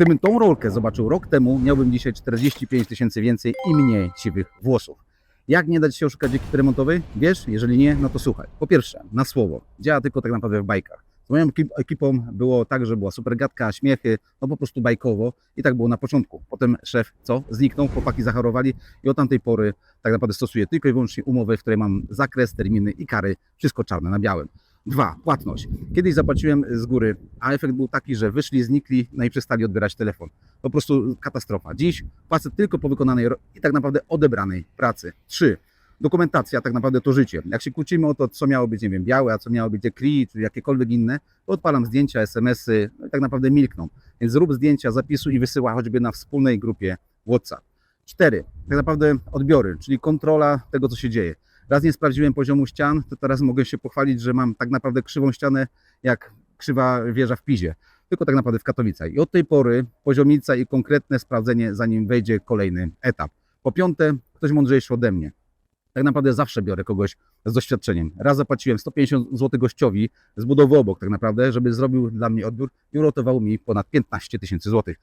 Gdybym tą rolkę zobaczył rok temu, miałbym dzisiaj 45 tysięcy więcej i mniej siwych włosów. Jak nie dać się oszukać ekipy remontowej? Wiesz, jeżeli nie, no to słuchaj. Po pierwsze, na słowo. Działa tylko tak naprawdę w bajkach. Z moją ekip- ekipą było tak, że była super gadka, śmiechy, no po prostu bajkowo i tak było na początku. Potem szef, co? Zniknął, chłopaki zachorowali i od tamtej pory tak naprawdę stosuję tylko i wyłącznie umowę, w której mam zakres, terminy i kary, wszystko czarne na białym. Dwa, płatność. Kiedyś zapłaciłem z góry, a efekt był taki, że wyszli, znikli, no i przestali odbierać telefon. Po prostu katastrofa. Dziś płacę tylko po wykonanej i tak naprawdę odebranej pracy. Trzy, dokumentacja tak naprawdę to życie. Jak się kłócimy o to, co miało być, nie wiem, białe, a co miało być ekri, czy jakiekolwiek inne, to odpalam zdjęcia, SMS-y, no i tak naprawdę milkną. Więc zrób zdjęcia, zapisuj i wysyła choćby na wspólnej grupie WhatsApp. Cztery, tak naprawdę odbiory, czyli kontrola tego, co się dzieje. Raz nie sprawdziłem poziomu ścian, to teraz mogę się pochwalić, że mam tak naprawdę krzywą ścianę, jak krzywa wieża w Pizie, tylko tak naprawdę w Katowicach. I od tej pory poziomica i konkretne sprawdzenie, zanim wejdzie kolejny etap. Po piąte, ktoś mądrzejszy ode mnie. Tak naprawdę zawsze biorę kogoś z doświadczeniem. Raz zapłaciłem 150 zł gościowi z budowy obok tak naprawdę, żeby zrobił dla mnie odbiór i uratował mi ponad 15 tysięcy złotych.